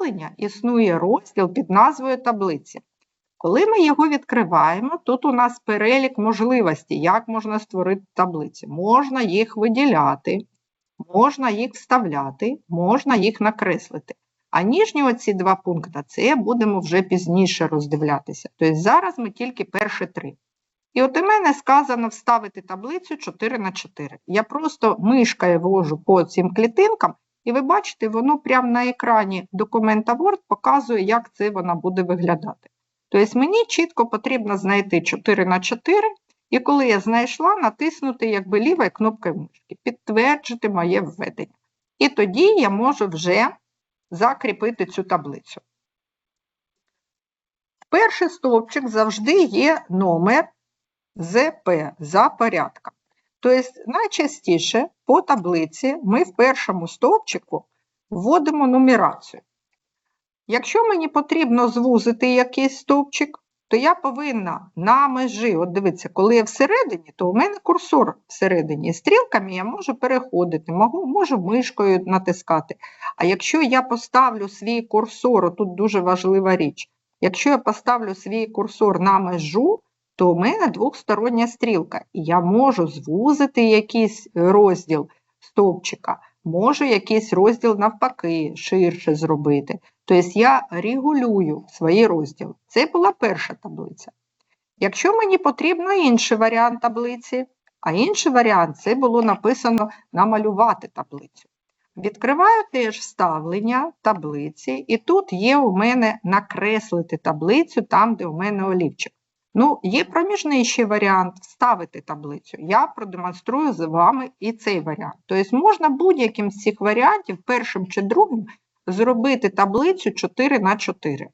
вставлення існує розділ під назвою таблиці. Коли ми його відкриваємо, тут у нас перелік можливостей, як можна створити таблиці. Можна їх виділяти, можна їх вставляти, можна їх накреслити. А ніжні оці два пункти це будемо вже пізніше роздивлятися. Тобто зараз ми тільки перші три. І от у мене сказано вставити таблицю 4 на 4. Я просто мишкою ввожу по цим клітинкам, і ви бачите, воно прямо на екрані документа Word показує, як це вона буде виглядати. Тобто мені чітко потрібно знайти 4 на 4, і коли я знайшла, натиснути якби лівою кнопкою мишки, підтверджити моє введення. І тоді я можу вже закріпити цю таблицю. Перший стовпчик завжди є номер ЗП за порядком. Тобто, найчастіше по таблиці ми в першому стовпчику вводимо нумерацію. Якщо мені потрібно звузити якийсь стовпчик, то я повинна на межі, от дивіться, коли я всередині, то у мене курсор всередині. Стрілками я можу переходити, можу, можу мишкою натискати. А якщо я поставлю свій курсор, тут дуже важлива річ, якщо я поставлю свій курсор на межу, то у мене двохстороння стрілка, і я можу звузити якийсь розділ стовпчика, можу якийсь розділ навпаки ширше зробити. Тобто я регулюю свої розділи. Це була перша таблиця. Якщо мені потрібно інший варіант таблиці, а інший варіант це було написано намалювати таблицю. Відкриваю теж вставлення таблиці, і тут є у мене накреслити таблицю там, де у мене олівчик. Ну, є проміжний ще варіант вставити таблицю. Я продемонструю з вами і цей варіант. Тобто можна будь-яким з цих варіантів, першим чи другим, зробити таблицю 4 на 4.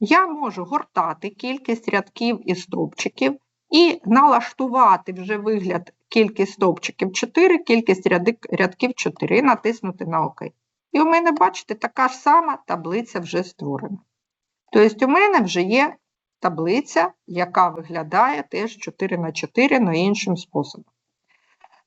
Я можу гортати кількість рядків і стовпчиків і налаштувати вже вигляд кількість стовпчиків 4, кількість рядків 4 і натиснути на ОК. І у мене, бачите, така ж сама таблиця вже створена. Тобто, у мене вже є таблиця, яка виглядає теж 4 на 4 але іншим способом.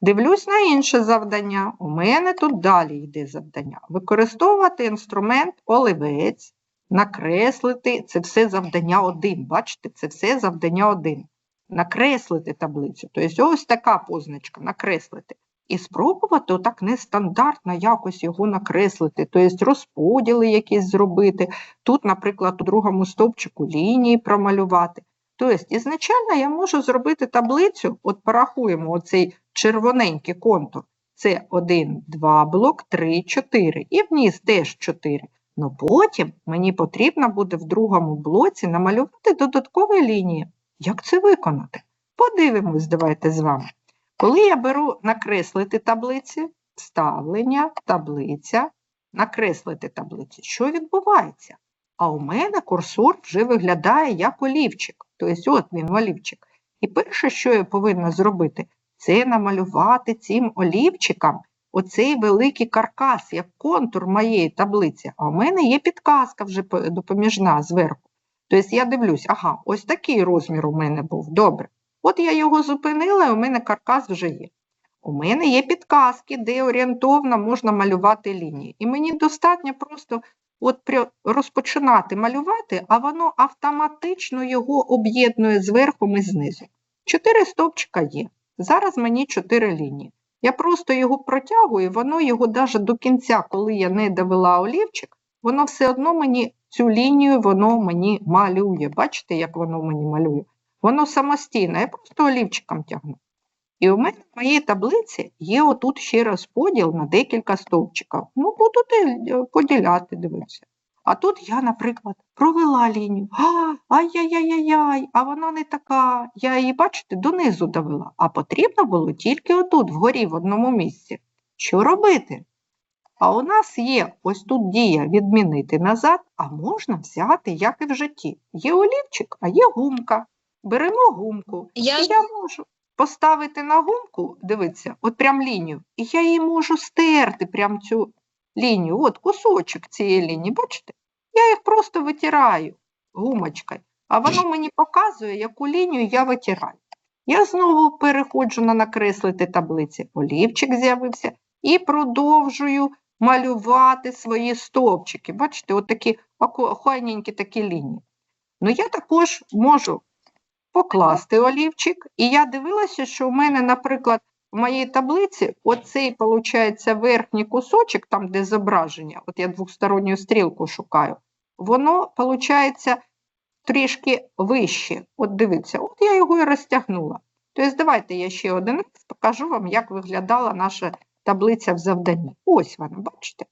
Дивлюсь на інше завдання. У мене тут далі йде завдання. Використовувати інструмент олівець, накреслити це все завдання 1. Бачите, це все завдання 1. Накреслити таблицю. Тобто, ось така позначка накреслити. І спробувати отак нестандартно якось його накреслити, тобто розподіли якісь зробити. Тут, наприклад, у другому стовпчику лінії промалювати. Тобто, ізначально я можу зробити таблицю, от порахуємо оцей червоненький контур. Це 1, 2 блок, 3, 4. І вниз теж 4. Ну потім мені потрібно буде в другому блоці намалювати додаткові лінії. Як це виконати? Подивимось, давайте з вами. Коли я беру накреслити таблиці, вставлення, таблиця, накреслити таблиці, що відбувається? А у мене курсор вже виглядає як олівчик. Тобто, от він олівчик. І перше, що я повинна зробити, це намалювати цим олівчиком оцей великий каркас, як контур моєї таблиці. А у мене є підказка вже допоміжна зверху. Тобто я дивлюсь, ага, ось такий розмір у мене був. Добре. От я його зупинила, і у мене каркас вже є. У мене є підказки, де орієнтовно можна малювати лінії. І мені достатньо просто от розпочинати малювати, а воно автоматично його об'єднує зверху і знизу. Чотири стовпчика є. Зараз мені чотири лінії. Я просто його протягую, воно його навіть до кінця, коли я не довела олівчик, воно все одно мені цю лінію воно мені малює. Бачите, як воно мені малює? Воно самостійно, я просто олівчиком тягну. І у мене в моїй таблиці є отут ще розподіл на декілька стовпчиків. Ну, буду поділяти, дивитися. А тут я, наприклад, провела лінію. Ай-яй-яй-яй, а вона не така. Я її, бачите, донизу довела. А потрібно було тільки отут, вгорі, в одному місці. Що робити? А у нас є ось тут дія відмінити назад, а можна взяти, як і в житті. Є олівчик, а є гумка. Беремо гумку. Я І я можу поставити на гумку, дивіться, от прям лінію, і я її можу стерти прям цю лінію. От кусочок цієї лінії, бачите? Я їх просто витираю гумочкою, а воно мені показує, яку лінію я витираю. Я знову переходжу на накреслити таблиці. Олівчик з'явився і продовжую малювати свої стовпчики. Бачите, от такі охайненькі такі лінії. Ну, я також можу покласти олівчик, і я дивилася, що у мене, наприклад, в моїй таблиці оцей, виходить, верхній кусочок, там, де зображення, от я двосторонню стрілку шукаю, воно, виходить, трішки вище. От дивіться, от я його і розтягнула. Тобто, давайте я ще один раз покажу вам, як виглядала наша таблиця в завданні. Ось вона, бачите?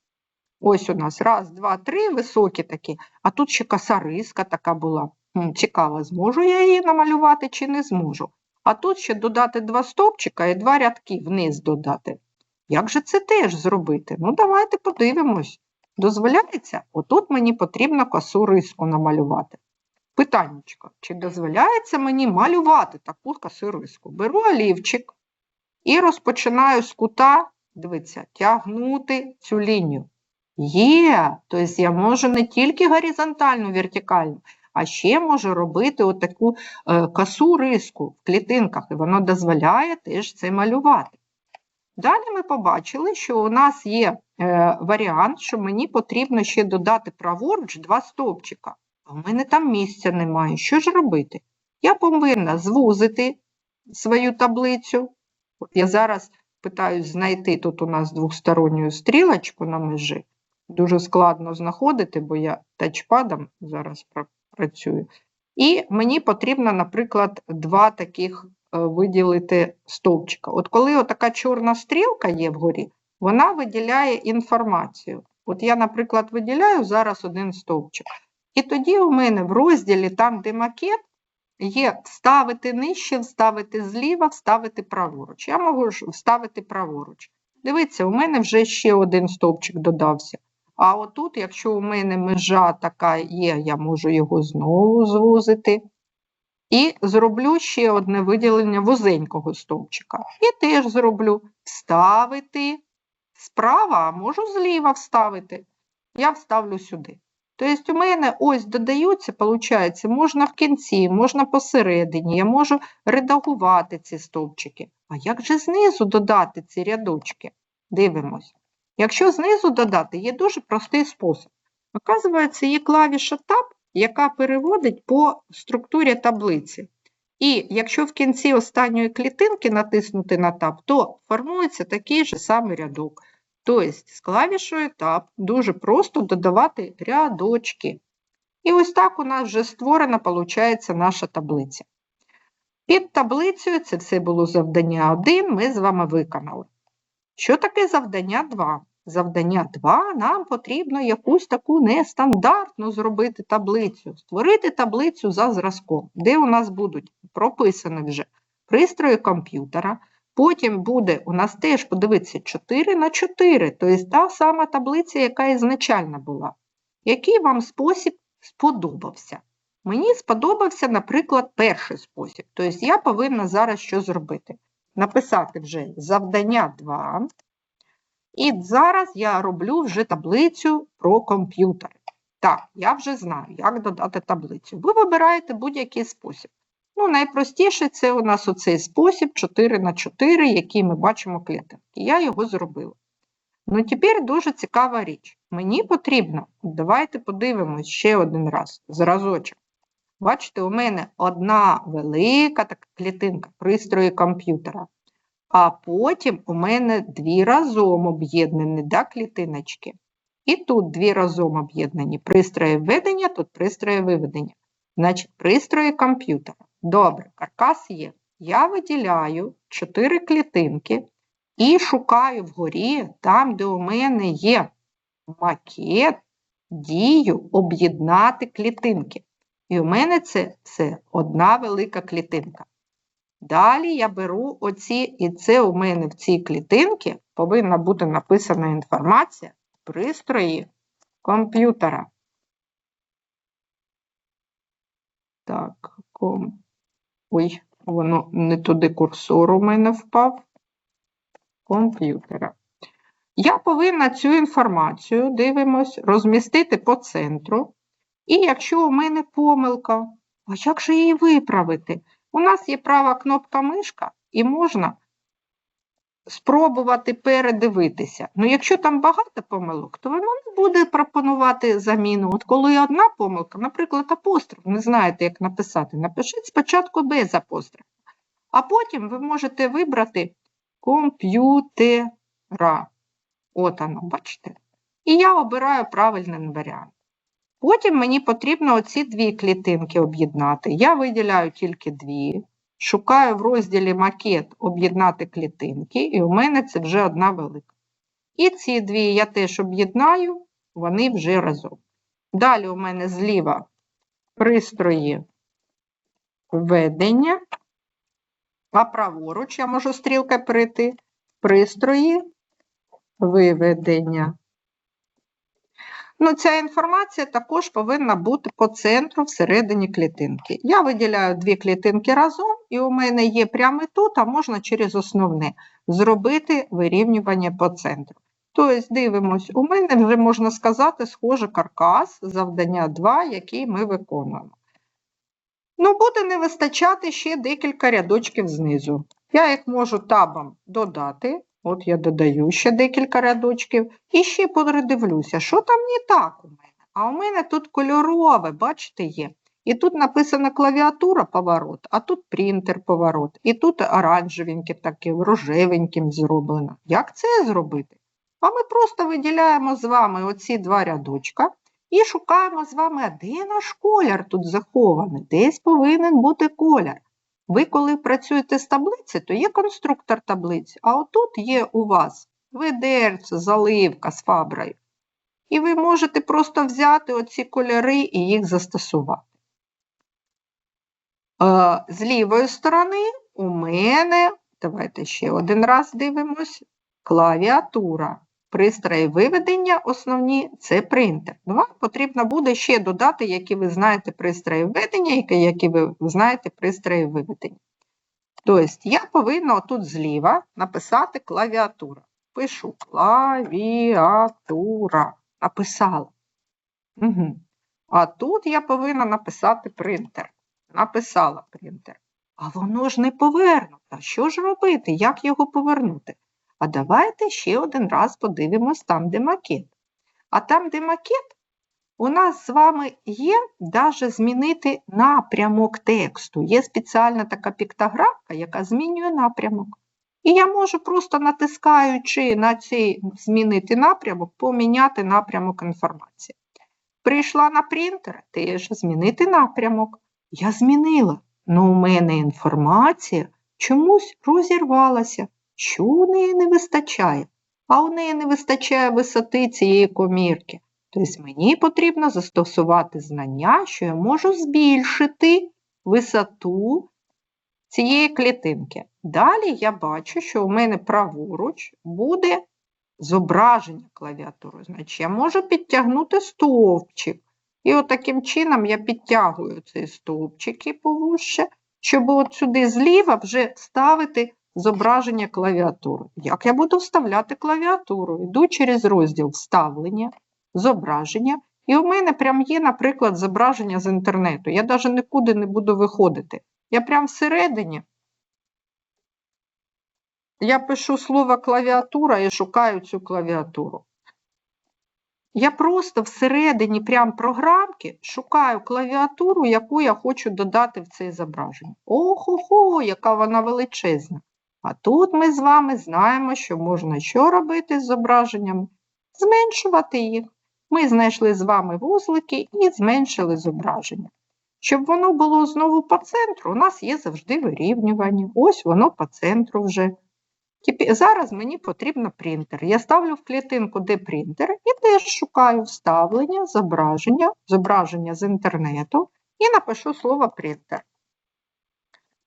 Ось у нас раз, два, три, високі такі, а тут ще коса риска така була. Цікаво, зможу я її намалювати чи не зможу. А тут ще додати два стовпчика і два рядки вниз додати. Як же це теж зробити? Ну, давайте подивимось. Дозволяється? Отут мені потрібно косу риску намалювати. Питаннячко, чи дозволяється мені малювати таку косу риску? Беру олівчик і розпочинаю з кута, дивіться, тягнути цю лінію. Є, тобто я можу не тільки горизонтальну, вертикальну, а ще можу робити отаку е, косу риску в клітинках, і воно дозволяє теж це малювати. Далі ми побачили, що у нас є е, варіант, що мені потрібно ще додати праворуч два стовпчика. А в мене там місця немає. Що ж робити? Я повинна звузити свою таблицю. Я зараз питаюсь знайти тут у нас двосторонню стрілочку на межі. Дуже складно знаходити, бо я тачпадом зараз працюю. І мені потрібно, наприклад, два таких е, виділити стовпчика. От коли така чорна стрілка є вгорі, вона виділяє інформацію. От я, наприклад, виділяю зараз один стовпчик. І тоді у мене в розділі, там, де макет, є вставити нижче, вставити зліва, вставити праворуч. Я можу вставити праворуч. Дивіться, у мене вже ще один стовпчик додався. А отут, якщо у мене межа така є, я можу його знову звузити. І зроблю ще одне виділення вузенького стовпчика. І теж зроблю вставити справа, а можу зліва вставити. Я вставлю сюди. Тобто у мене ось додаються, виходить, можна в кінці, можна посередині, я можу редагувати ці стовпчики. А як же знизу додати ці рядочки? Дивимось. Якщо знизу додати, є дуже простий спосіб. Оказується, є клавіша Tab, яка переводить по структурі таблиці. І якщо в кінці останньої клітинки натиснути на Tab, то формується такий же самий рядок. Тобто з клавішою Tab дуже просто додавати рядочки. І ось так у нас вже створена, виходить, наша таблиця. Під таблицею це все було завдання 1, ми з вами виконали. Що таке завдання 2? Завдання 2 нам потрібно якусь таку нестандартну зробити таблицю, створити таблицю за зразком, де у нас будуть прописані вже пристрої комп'ютера. Потім буде у нас теж, подивіться, 4 на 4, тобто та сама таблиця, яка ізначально була. Який вам спосіб сподобався? Мені сподобався, наприклад, перший спосіб. Тобто я повинна зараз що зробити? Написати вже завдання 2. І зараз я роблю вже таблицю про комп'ютер. Так, я вже знаю, як додати таблицю. Ви вибираєте будь-який спосіб. Ну, найпростіше це у нас оцей спосіб 4 на 4, який ми бачимо клітинки. Я його зробила. Ну, тепер дуже цікава річ. Мені потрібно, давайте подивимось ще один раз, зразочок. Бачите, у мене одна велика така клітинка пристрої комп'ютера. А потім у мене дві разом об'єднані да, клітиночки. І тут дві разом об'єднані пристрої введення, тут пристрої виведення. Значить, пристрої комп'ютера. Добре, каркас є. Я виділяю 4 клітинки і шукаю вгорі, там, де у мене є макет, дію об'єднати клітинки. І у мене це, це одна велика клітинка. Далі я беру оці, і це у мене в цій клітинці повинна бути написана інформація пристрої комп'ютера. Так, ком... ой, воно не туди курсор у мене впав. Комп'ютера. Я повинна цю інформацію, дивимось, розмістити по центру. І якщо у мене помилка, а як же її виправити? У нас є права кнопка мишка, і можна спробувати передивитися. Ну, якщо там багато помилок, то воно не буде пропонувати заміну. От коли одна помилка, наприклад, апостроф, не знаєте, як написати, напишіть спочатку без апострофу, а потім ви можете вибрати комп'ютера. От воно, бачите? І я обираю правильний варіант. Потім мені потрібно оці дві клітинки об'єднати. Я виділяю тільки дві, шукаю в розділі макет об'єднати клітинки, і у мене це вже одна велика. І ці дві я теж об'єднаю, вони вже разом. Далі у мене зліва пристрої введення, а праворуч я можу стрілкою перейти. Пристрої виведення. Ну, ця інформація також повинна бути по центру всередині клітинки. Я виділяю дві клітинки разом, і у мене є прямо тут, а можна через основне зробити вирівнювання по центру. Тобто, дивимось, у мене вже можна сказати, схоже каркас завдання 2, який ми виконуємо. Ну, буде не вистачати ще декілька рядочків знизу. Я їх можу табом додати. От я додаю ще декілька рядочків і ще передивлюся, що там не так у мене. А у мене тут кольорове, бачите, є. І тут написано клавіатура поворот, а тут принтер поворот. І тут оранжевеньким таким, рожевеньким зроблено. Як це зробити? А ми просто виділяємо з вами оці два рядочка і шукаємо з вами, де наш колір тут захований, десь повинен бути колір. Ви, коли працюєте з таблиці, то є конструктор таблиці, а отут є у вас ведерце, заливка з фаброю. І ви можете просто взяти оці кольори і їх застосувати. Е, з лівої сторони у мене, давайте ще один раз дивимось, клавіатура. Пристрої виведення основні це принтер. Вам потрібно буде ще додати, які ви знаєте пристрої введення, які ви знаєте пристрої виведення. Тобто, я повинна тут зліва написати клавіатура. Пишу клавіатура. Написала. Угу. А тут я повинна написати принтер. Написала принтер. А воно ж не повернуто. Що ж робити? Як його повернути? А давайте ще один раз подивимось там, де макет. А там, де макет, у нас з вами є даже змінити напрямок тексту. Є спеціальна така піктографка, яка змінює напрямок. І я можу просто натискаючи на цей змінити напрямок, поміняти напрямок інформації. Прийшла на принтер, теж змінити напрямок. Я змінила, але у мене інформація чомусь розірвалася. Що у неї не вистачає? А у неї не вистачає висоти цієї комірки. Тобто мені потрібно застосувати знання, що я можу збільшити висоту цієї клітинки. Далі я бачу, що у мене праворуч буде зображення клавіатури. Значить, я можу підтягнути стовпчик. І от таким чином я підтягую цей стовпчик і повуще, щоб от сюди зліва вже ставити зображення клавіатури. Як я буду вставляти клавіатуру? Йду через розділ вставлення, зображення. І у мене прям є, наприклад, зображення з інтернету. Я навіть нікуди не буду виходити. Я прям всередині. Я пишу слово клавіатура і шукаю цю клавіатуру. Я просто всередині прям програмки шукаю клавіатуру, яку я хочу додати в це зображення. Охо-хо, яка вона величезна. А тут ми з вами знаємо, що можна що робити з зображеннями? Зменшувати їх. Ми знайшли з вами вузлики і зменшили зображення. Щоб воно було знову по центру, у нас є завжди вирівнювання. Ось воно по центру вже. Зараз мені потрібен принтер. Я ставлю в клітинку, де принтер, і теж шукаю вставлення, зображення, зображення з інтернету і напишу слово принтер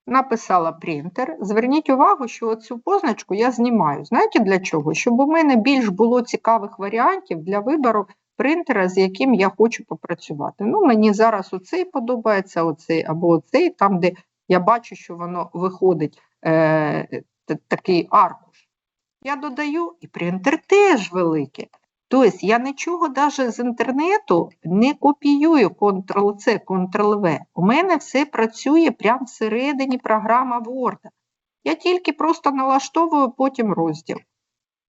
написала принтер. Зверніть увагу, що цю позначку я знімаю. Знаєте для чого? Щоб у мене більш було цікавих варіантів для вибору принтера, з яким я хочу попрацювати. Ну, Мені зараз оцей подобається, оцей або оцей, там, де я бачу, що воно виходить е, такий аркуш. Я додаю, і принтер теж великий. Тобто я нічого навіть з інтернету не копіюю Ctrl-C, Ctrl-V. У мене все працює прямо всередині програма Word. Я тільки просто налаштовую потім розділ.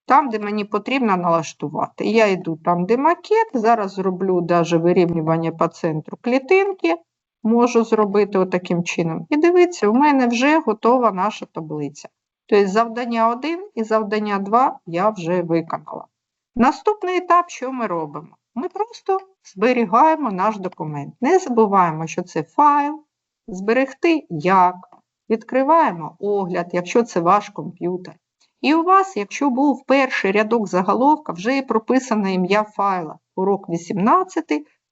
Там, де мені потрібно налаштувати. Я йду там, де макет, зараз зроблю даже вирівнювання по центру клітинки, можу зробити отаким чином. І дивіться, у мене вже готова наша таблиця. Тобто завдання 1 і завдання 2 я вже виконала. Наступний етап, що ми робимо? Ми просто зберігаємо наш документ. Не забуваємо, що це файл, зберегти як, відкриваємо огляд, якщо це ваш комп'ютер. І у вас, якщо був перший рядок заголовка, вже є прописане ім'я файла. Урок 18,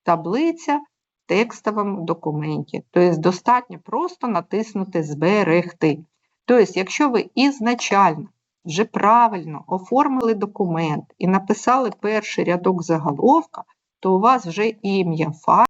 таблиця в текстовому документі. Тобто достатньо просто натиснути Зберегти. Тобто, якщо ви ізначально вже правильно оформили документ і написали перший рядок заголовка, то у вас вже ім'я файлу